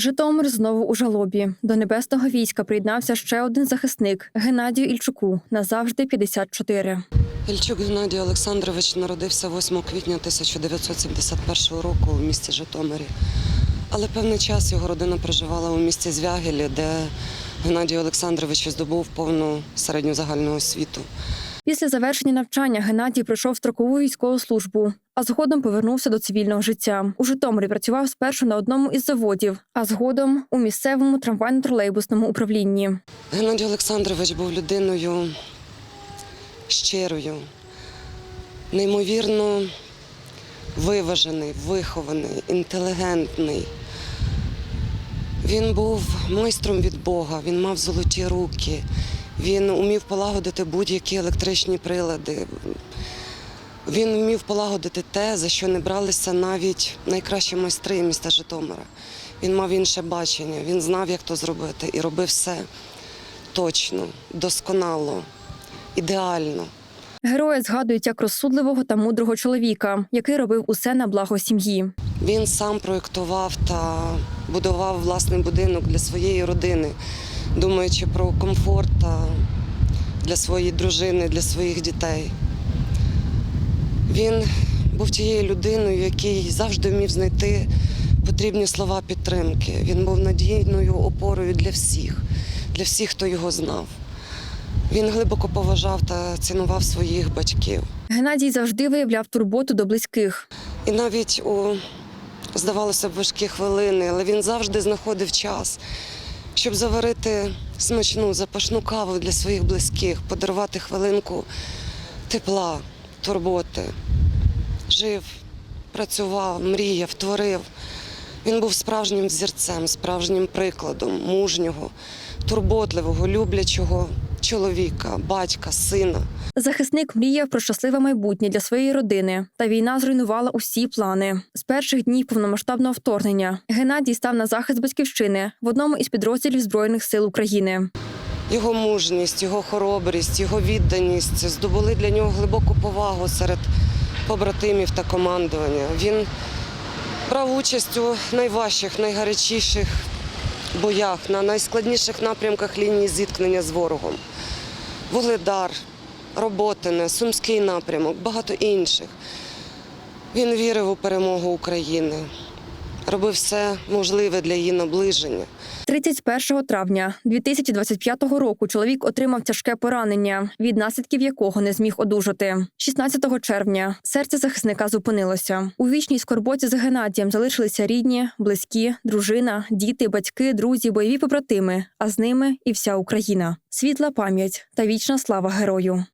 Житомир знову у жалобі. До небесного війська приєднався ще один захисник Геннадію Ільчуку. Назавжди 54. Ільчук Геннадій Олександрович народився 8 квітня 1971 року у місті Житомирі. Але певний час його родина проживала у місті Звягелі, де Геннадій Олександрович здобув повну середню загальну освіту. Після завершення навчання Геннадій пройшов строкову військову службу, а згодом повернувся до цивільного життя. У Житомирі працював спершу на одному із заводів, а згодом у місцевому трамвайно-тролейбусному управлінні. Геннадій Олександрович був людиною щирою, неймовірно виважений, вихований, інтелігентний. Він був майстром від Бога, він мав золоті руки, він умів полагодити будь-які електричні прилади. Він вмів полагодити те, за що не бралися навіть найкращі майстри міста Житомира. Він мав інше бачення, він знав, як то зробити, і робив все точно, досконало, ідеально. Герої згадують як розсудливого та мудрого чоловіка, який робив усе на благо сім'ї. Він сам проєктував та будував власний будинок для своєї родини, думаючи про комфорт та для своєї дружини, для своїх дітей. Він був тією людиною, який завжди вмів знайти потрібні слова підтримки. Він був надійною опорою для всіх, для всіх, хто його знав. Він глибоко поважав та цінував своїх батьків. Геннадій завжди виявляв турботу до близьких. І навіть у, здавалося б, важкі хвилини, але він завжди знаходив час, щоб заварити смачну, запашну каву для своїх близьких, подарувати хвилинку тепла, турботи. Жив, працював, мріяв, творив. Він був справжнім взірцем, справжнім прикладом мужнього, турботливого, люблячого чоловіка, батька, сина. Захисник мріяв про щасливе майбутнє для своєї родини, та війна зруйнувала усі плани. З перших днів повномасштабного вторгнення Геннадій став на захист батьківщини в одному із підрозділів збройних сил України. Його мужність, його хоробрість, його відданість здобули для нього глибоку повагу серед побратимів та командування. Він брав участь у найважчих, найгарячіших боях, на найскладніших напрямках лінії зіткнення з ворогом. Вугледар, Роботине, Сумський напрямок, багато інших. Він вірив у перемогу України, робив все можливе для її наближення. 31 травня 2025 року чоловік отримав тяжке поранення, від наслідків якого не зміг одужати. 16 червня серце захисника зупинилося. У вічній скорботі з Геннадієм залишилися рідні, близькі, дружина, діти, батьки, друзі, бойові побратими, а з ними і вся Україна. Світла пам'ять та вічна слава герою.